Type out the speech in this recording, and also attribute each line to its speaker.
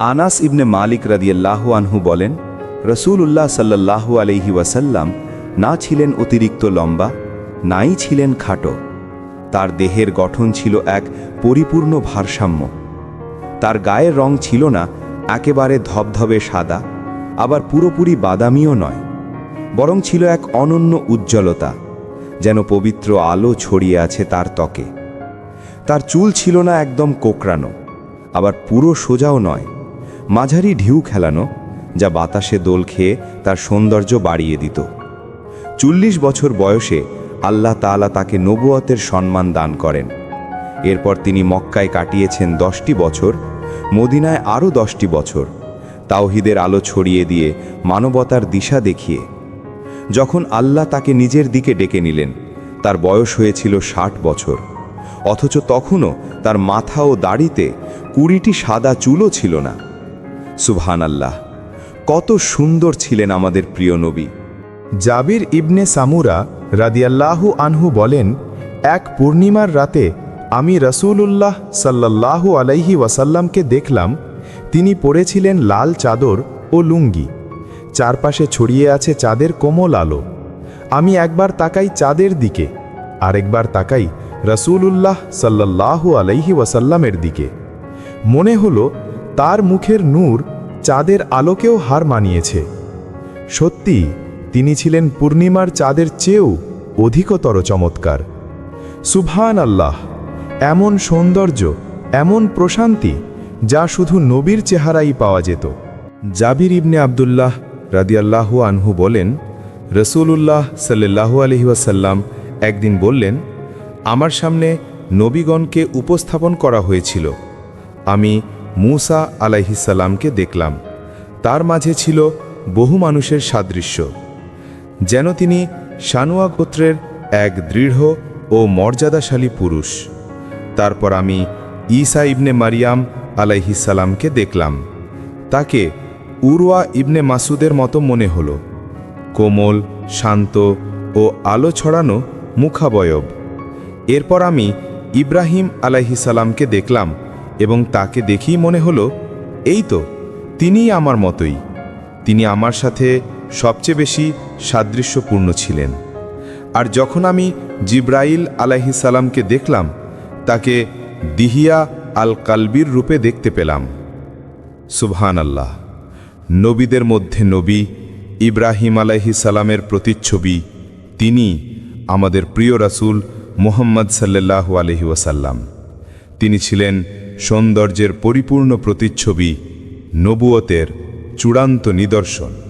Speaker 1: আনাস ইবনে মালিক রাদিয়াল্লাহু আনহু বলেন, রসূলুল্লাহ সাল্লাল্লাহু আলাইহি ওয়াসাল্লাম না ছিলেন অতিরিক্ত লম্বা, নাই ছিলেন খাটো। তার দেহের গঠন ছিল এক পরিপূর্ণ ভারসাম্য। তার গায়ের রং ছিল না একেবারে ধবধবে সাদা, আবার পুরোপুরি বাদামিও নয়, বরং ছিল এক অনন্য উজ্জ্বলতা, যেন পবিত্র আলো ছড়িয়ে আছে তার ত্বকে। তার চুল ছিল না একদম কোকড়ানো, আবার পুরো সোজাও নয় মাঝারি ঢিউ খেলানো, যা বাতাসে দোল খেয়ে তার সৌন্দর্য বাড়িয়ে দিত। চল্লিশ বছর বয়সে আল্লাহ তাআলা তাকে নবুয়তের সম্মান দান করেন। এরপর তিনি মক্কায় কাটিয়েছেন দশটি বছর, মদিনায় আরও দশটি বছর, তাওহিদের আলো ছড়িয়ে দিয়ে মানবতার দিশা দেখিয়ে। যখন আল্লাহ তাকে নিজের দিকে ডেকে নিলেন, তার বয়স হয়েছিল ষাট বছর, অথচ তখনও তার মাথা ও দাড়িতে কুড়িটি সাদা চুলও ছিল না। সুবহান আল্লাহ কত সুন্দর ছিলেন আমাদের প্রিয় নবী।
Speaker 2: জাবির ইবনে সামুরা রাদিয়াল্লাহু আনহু বলেন, এক পূর্ণিমার রাতে আমি রসূলুল্লাহ সাল্লাল্লাহু আলাইহি ওয়াসাল্লামকে দেখলাম, তিনি পরেছিলেন লাল চাদর ও লুঙ্গি। চারপাশে ছড়িয়ে আছে চাঁদের কোমল আলো। আমি একবার তাকাই চাঁদের দিকে, আরেকবার তাকাই রসূলুল্লাহ সাল্লাল্লাহু আলাইহি ওয়াসাল্লামের দিকে। মনে হলো তার মুখের নূর চাঁদের আলোকেও হার মানিয়েছে। সত্যি, তিনি ছিলেন পূর্ণিমার চাঁদের চেয়েও অধিকতর চমৎকার। সুবহান আল্লাহ এমন সৌন্দর্য, এমন প্রশান্তি যা শুধু নবীর চেহারাই পাওয়া যেত। জাবির ইবনে আবদুল্লাহ রাদিয়াল্লাহু আনহু বলেন, রসূলুল্লাহ সাল্লাহু আলহি ওয়াসাল্লাম একদিন বললেন, আমার সামনে নবীগণকে উপস্থাপন করা হয়েছিল। আমি মূসা আলাইহিসাল্লামকে দেখলাম। তার মাঝে ছিল বহু মানুষের সাদৃশ্য। যেন তিনি সানুয়া গোত্রের এক দৃঢ় ও মর্যাদাশালী পুরুষ। তারপর আমি ঈসা ইবনে মারিয়াম আলাইহিসাল্লামকে দেখলাম। তাকে উরওয়া ইবনে মাসুদের মতো মনে হলো। কোমল, শান্ত ও আলো ছড়ানো মুখাবয়ব। এরপর আমি ইব্রাহিম আলাইহিসাল্লামকে দেখলাম এবং তাকে দেখেই মনে হলো, এই তো, তিনিই আমার মতোই। তিনি আমার সাথে সবচেয়ে বেশি সাদৃশ্যপূর্ণ ছিলেন। আর যখন আমি জিব্রাইল আলাইহিসাল্লামকে দেখলাম, তাকে দিহিয়া আল কালবির রূপে দেখতে পেলাম। সুবহান আল্লাহ নবীদের মধ্যে নবী ইব্রাহিম আলাইহি সালামের প্রতিচ্ছবি, তিনি আমাদের প্রিয় রাসূল মোহাম্মদ সাল্লাল্লাহু আলহি ওয়াসাল্লাম। তিনি ছিলেন সৌন্দর্যের পরিপূর্ণ প্রতিচ্ছবি নবুয়তের চূড়ান্ত নিদর্শন।